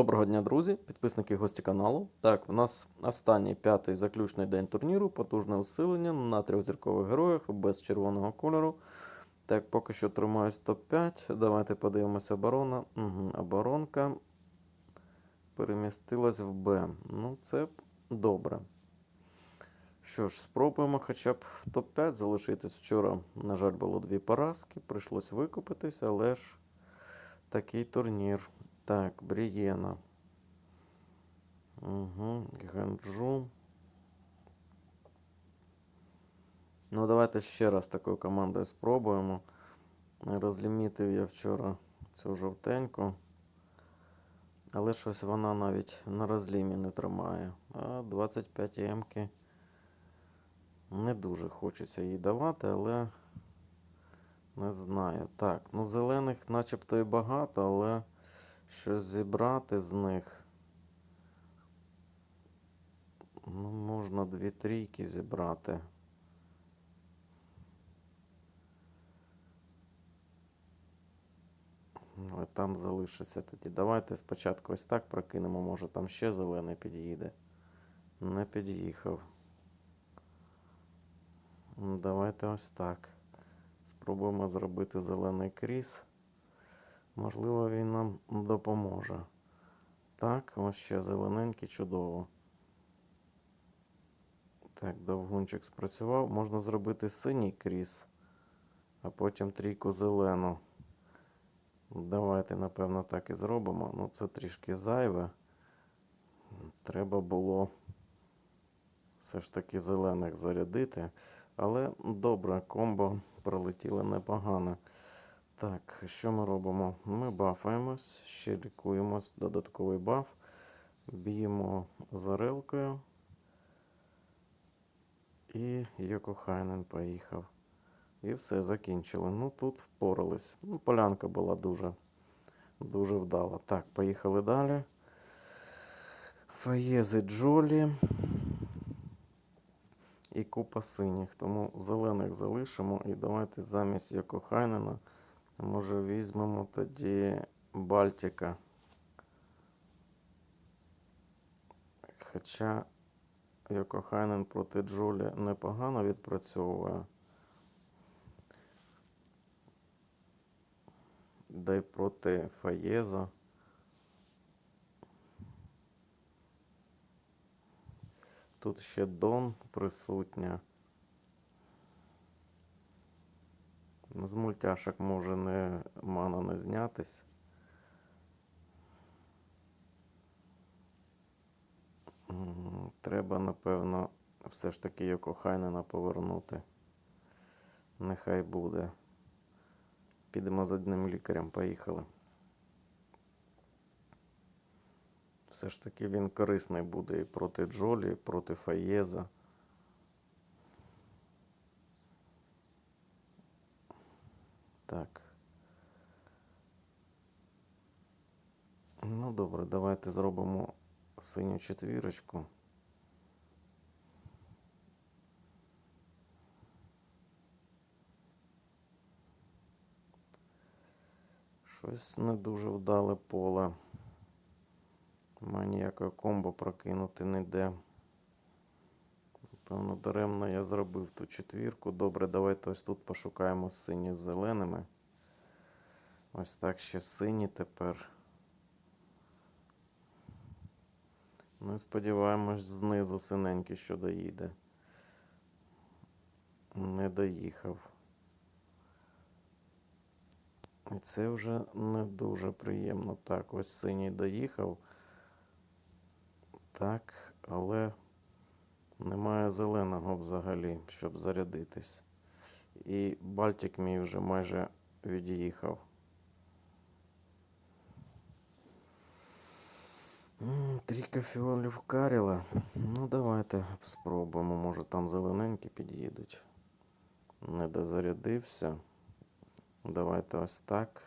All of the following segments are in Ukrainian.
Доброго дня, друзі, підписники гості каналу. Так, у нас останній п'ятий заключний день турніру, потужне усилення на трьохзіркових героях без червоного кольору. Так, поки що тримаюсь топ-5. Давайте подивимося оборона. Угу, оборонка перемістилась в Б. Ну, це добре. Що ж, спробуємо хоча б в топ-5 залишитись. Вчора, на жаль, було дві поразки, прийшлось викупитись, але ж такий турнір. Так, Брієна. Угу, Ганджу. Ну, давайте ще раз такою командою спробуємо. Розлімітив я вчора цю жовтеньку. Але щось вона навіть на розлімі не тримає. А 25 М-ки не дуже хочеться їй давати, але не знаю. Так, ну зелених начебто і багато, але щось зібрати з них. Ну, можна дві трійки зібрати. Але там залишиться тоді. Давайте спочатку ось так прокинемо, може там ще зелений під'їде. Не під'їхав. Давайте ось так. Спробуємо зробити зелений кріс. Можливо, він нам допоможе. Так, ось ще зелененький, чудово. Так, довгунчик спрацював. Можна зробити синій кріс, а потім трійку зелену. Давайте, напевно, так і зробимо. Ну, це трішки зайве. Треба було все ж таки зелених зарядити. Але добре, комбо пролетіло непогано. Так, що ми робимо? Ми бафаємось, ще лікуємось, додатковий баф. Б'ємо зарелкою. І Йокохайнен поїхав. І все, закінчили. Ну тут впорались. Ну, полянка була дуже, дуже вдала. Так, поїхали далі. Фаєзи Джолі. І купа синіх. Тому зелених залишимо. І давайте замість Йокохайнена, може, візьмемо тоді Бальтика. Хоча Йокохайнен проти Джолі непогано відпрацьовує. Да й проти Фаєза. Тут ще Дон присутня. З мультяшок може не мана не знятись. Треба, напевно, все ж таки Йокохайнена повернути. Нехай буде. Підемо з одним лікарем, поїхали. Все ж таки він корисний буде і проти Джолі, і проти Фаєза. Так. Ну добре, давайте зробимо синю четвірочку. Щось не дуже вдале поле. Має ніякого комбо прокинути не йде. Певно, даремно я зробив ту четвірку. Добре, давайте ось тут пошукаємо сині з зеленими. Ось так ще сині тепер. Ми сподіваємось, знизу синенький, що доїде. Не доїхав. І це вже не дуже приємно. Так, ось синій доїхав. Так, але немає зеленого взагалі, щоб зарядитись. І Бальтик мій вже майже від'їхав. Трійка фіолів каріла. Ну, давайте спробуємо. Може там зелененькі під'їдуть. Не дозарядився. Давайте ось так.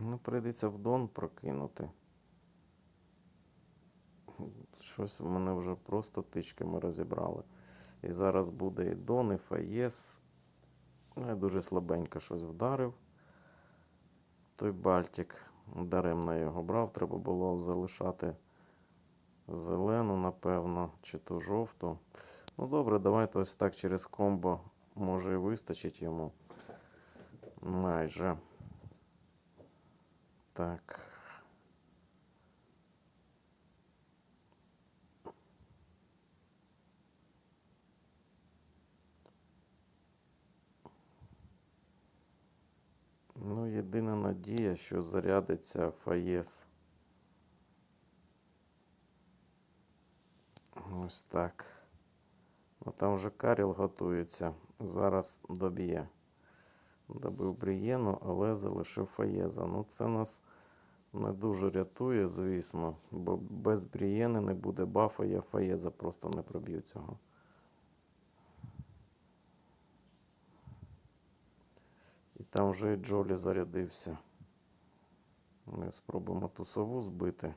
Ну, прийдеться в Дон прокинути. Щось в мене вже просто тичками розібрали. І зараз буде і Дон, і Фаєс. Ну, Я дуже слабенько щось вдарив. той Бальтик. Даремно його брав, треба було залишати зелену, напевно, чи ту жовту. Ну добре, давайте ось так через комбо може і вистачить йому. Майже. Так. Ну, єдина надія, що зарядиться фаєс. Ось так. Ну там вже Каріл готується. Зараз доб'є. Добив Брієну, але залишив Фаєза. Ну, це нас не дуже рятує, звісно, бо без Брієни не буде бафа, я Фаєза просто не проб'ю цього. Там вже і Джолі зарядився. Ми спробуємо ту сову збити.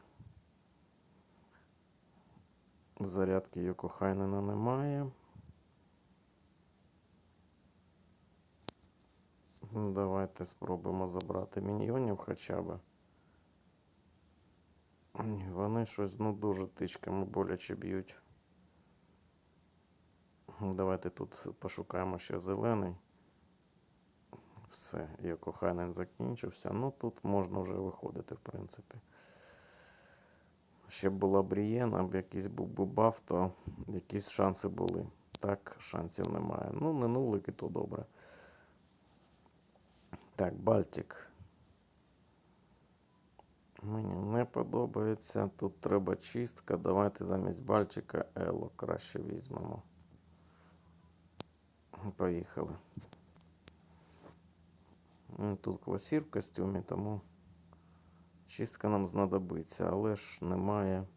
Зарядки Йокохайнена немає. Ну, Давайте спробуємо забрати міньйонів хоча б. Вони щось ну, дуже тичками боляче б'ють. Давайте тут пошукаємо ще зелений. Все, Йокохайнен закінчився. Ну тут можна вже виходити, в принципі. Ще була Брієна, б якийсь був би баф, то якісь шанси були. Так, шансів немає. Ну, не нулик і то добре. Так, Бальтик. Мені не подобається. Тут треба чистка. Давайте замість Бальтика Ело краще візьмемо. Поїхали. Ну, Тут квасір в костюмі, тому чистка нам знадобиться, але ж немає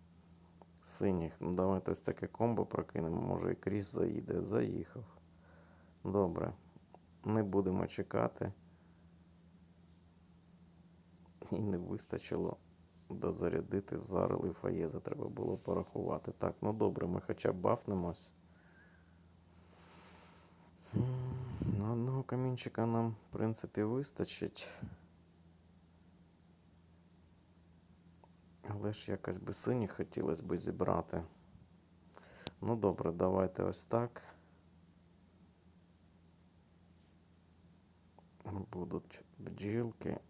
синіх. Ну, давайте ось таке комбо прокинемо. Може і кріс заїде. Заїхав. Добре. Не будемо чекати. І не вистачило дозарядити зарили фаєза. Треба було порахувати. Так, ну добре, ми хоча б бафнемось. Камінчика нам, в принципі, вистачить. Але ж якось би синіх хотілося б зібрати. Ну добре, давайте ось так. Будуть бджілки.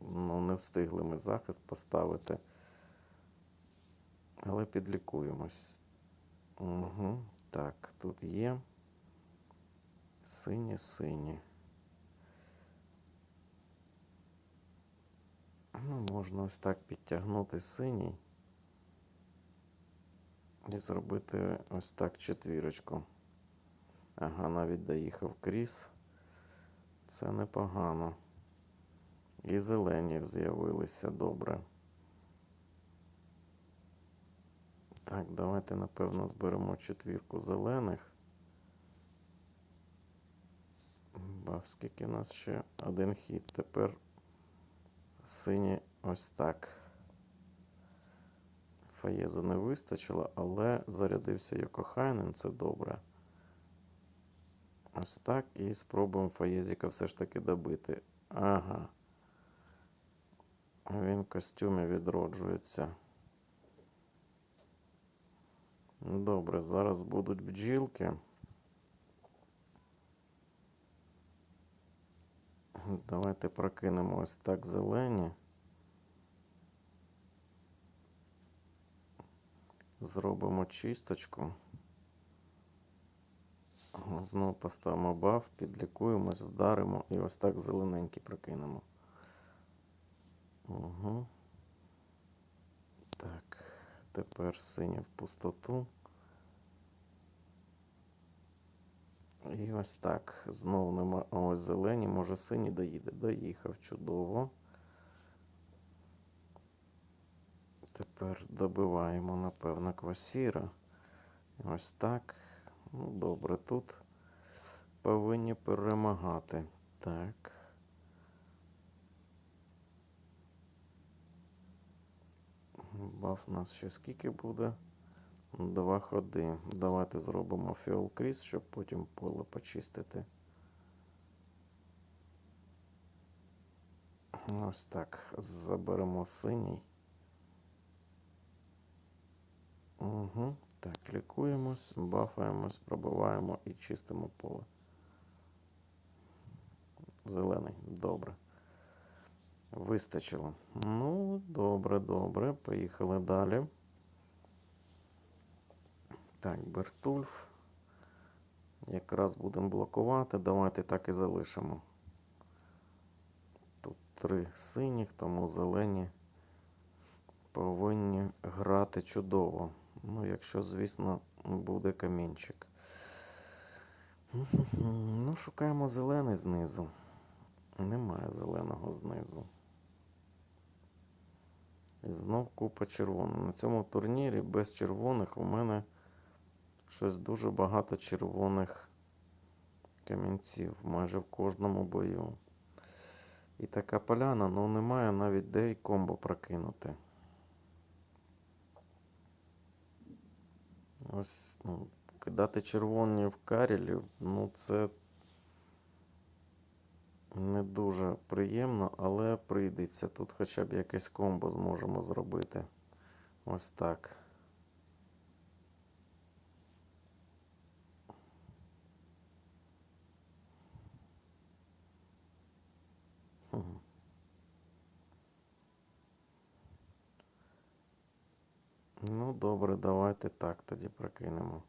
Ну, не встигли ми захист поставити. Але підлікуємось. Угу. Так, тут є. Сині, сині. Ну, можна ось так підтягнути синій. І зробити ось так четвірочку. Ага, навіть доїхав кріс. Це непогано. І зелені з'явилися добре. Так, давайте, напевно, зберемо четвірку зелених. Бав, скільки у нас ще один хід. Тепер сині ось так. Фаєзу не вистачило, але зарядився Йокохайнен, це добре. Ось так. І спробуємо Фаєзіка все ж таки добити. Ага. Він в костюмі відроджується. Добре, зараз будуть бджілки. Давайте прокинемо ось так зелені. Зробимо чисточку. Знову поставимо баф, підлікуємось, вдаримо і ось так зелененькі прокинемо. Угу. Так, тепер сині в пустоту. І ось так. Знову нема. Ось зелені, може сині доїде. Доїхав чудово. Тепер добиваємо, напевно, квасіра. Ось так. Ну, добре, тут повинні перемагати. Так. Баф у нас ще скільки буде? Два ходи. Давайте зробимо фіол кріс, щоб потім поле почистити. Ось так. Заберемо синій. Угу. Так, лікуємось, бафаємось, пробиваємо і чистимо поле. Зелений, добре. Вистачило. Ну, добре, добре. Поїхали далі. Так, Бертульф. Якраз будемо блокувати. Давайте так і залишимо. Тут три синіх, тому зелені повинні грати чудово. Ну, якщо, звісно, буде камінчик. Ну, шукаємо зелений знизу. Немає зеленого знизу. І знов купа червоних. На цьому турнірі без червоних у мене щось дуже багато червоних камінців майже в кожному бою. І така поляна, ну немає навіть де і комбо прокинути. Ось, ну, кидати червоні в карілі, ну це не дуже приємно, але прийдеться. Тут хоча б якесь комбо зможемо зробити. Ось так. Ну, добре, давайте так тоді прокинемо.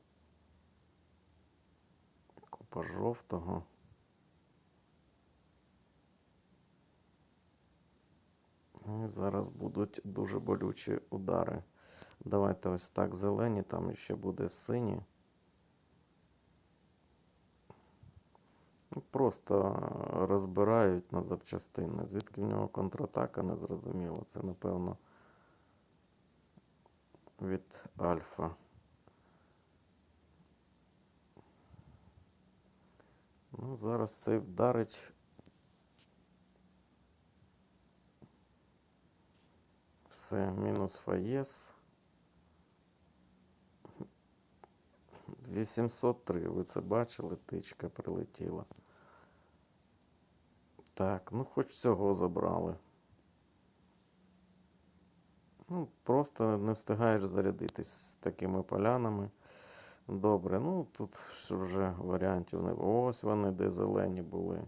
Купа жовтого. Ну, І зараз будуть дуже болючі удари. Давайте ось так зелені, там ще буде сині. Ну, Просто розбирають на запчастини. Звідки в нього контратака, не зрозуміло. Це, напевно, від Альфа. Ну, зараз цей вдарить. Все, мінус Фаєс. 803, ви це бачили, тичка прилетіла. Так, ну хоч цього забрали. Ну, просто не встигаєш зарядитись з такими полянами. Добре, ну тут вже варіантів не. Ось вони, де зелені були.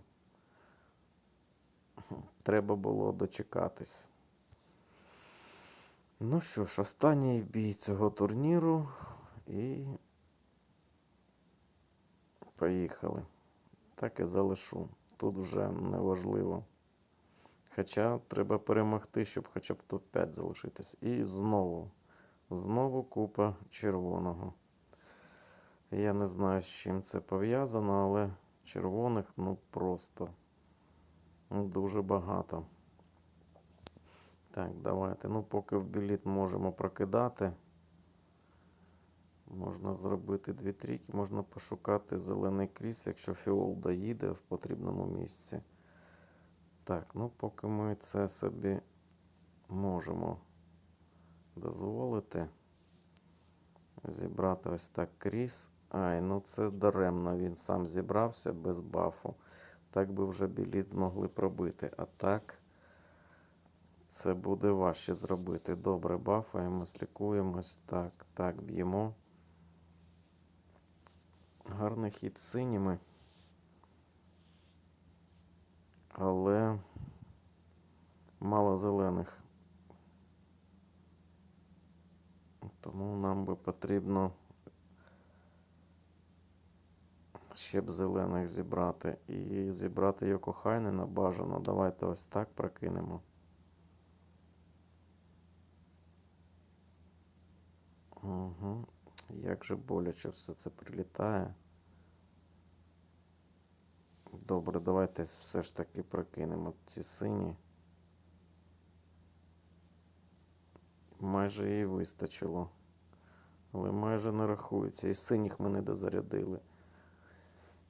Треба було дочекатись. Ну що ж, останній бій цього турніру. І поїхали. Так і залишу. Тут вже не важливо. Хоча треба перемогти, щоб хоча б топ-5 залишитись. І знову. Знову купа червоного. Я не знаю, з чим це пов'язано, але червоних ну просто дуже багато. Так, давайте. Ну, поки в біліт можемо прокидати. Можна зробити дві трійки, можна пошукати зелений кріс, якщо фіол доїде в потрібному місці. Так, ну поки ми це собі можемо дозволити. Зібрати ось так кріс. Ай, ну це даремно, він сам зібрався без бафу. Так би вже біліт змогли пробити. А так. Це буде важче зробити. Добре, бафаємось, лікуємось. Так, так, б'ємо. Гарний хід синіми. Але мало зелених. Тому нам би потрібно ще б зелених зібрати. І зібрати його Йокохайнена бажано. Давайте ось так прокинемо. Угу. Як же боляче все це прилітає. Добре, давайте все ж таки прокинемо ці сині. Майже їй вистачило. Але майже не рахується. І синіх ми не дозарядили.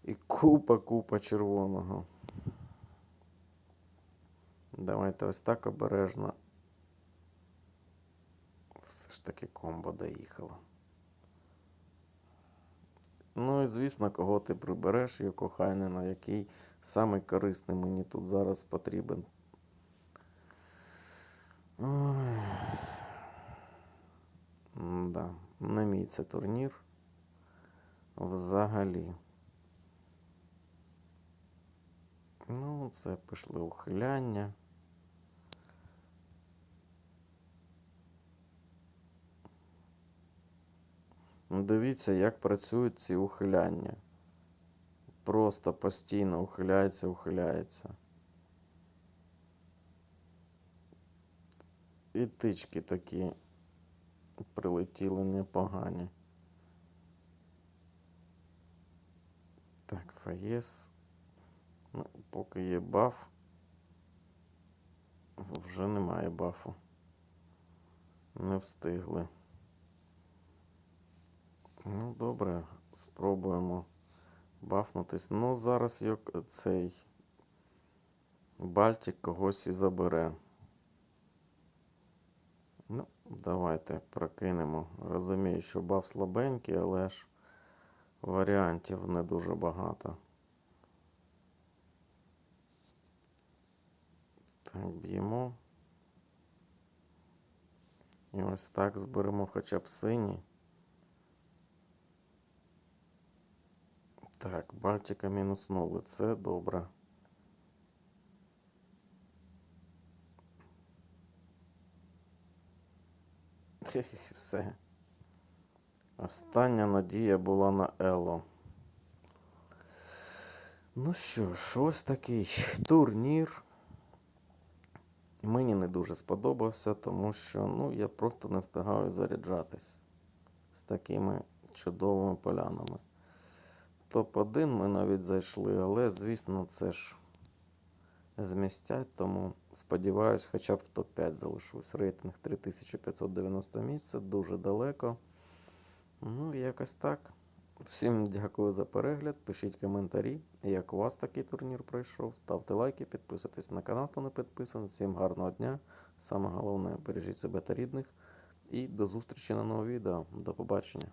І купа, купа червоного. Давайте ось так обережно. Все ж таки комбо доїхало. Ну і звісно, кого ти прибереш, Йокохайнена, який самий корисний мені тут зараз потрібен. Да, не мій це турнір. Взагалі. Ну, це пішли ухиляння. Дивіться, як працюють ці ухиляння. Просто постійно ухиляється, ухиляється. І тички такі прилетіли непогані. Так, Фаєс. Ну, поки є баф. Вже немає бафу. Не встигли. Ну, добре, спробуємо бафнутись. Ну, зараз цей Бальтик когось і забере. Ну, давайте прокинемо. Розумію, що баф слабенький, але ж варіантів не дуже багато. Так, б'ємо. І ось так зберемо хоча б синій. Так, Бальтика мінуснули. Це добре. Все. Остання надія була на Ело. Ну що ж, ось такий турнір. Мені не дуже сподобався, тому що ну, я просто не встигаю заряджатись з такими чудовими полянами. Топ-1 ми навіть зайшли, але, звісно, це ж змістять, тому сподіваюсь, хоча б в топ-5 залишусь. Рейтинг 3590 місце, дуже далеко. Ну, якось так. Всім дякую за перегляд. Пишіть коментарі, як у вас такий турнір пройшов. Ставте лайки, підписуйтесь на канал, хто не підписаний. Всім гарного дня. Саме головне, бережіть себе та рідних. І до зустрічі на новому відео. До побачення.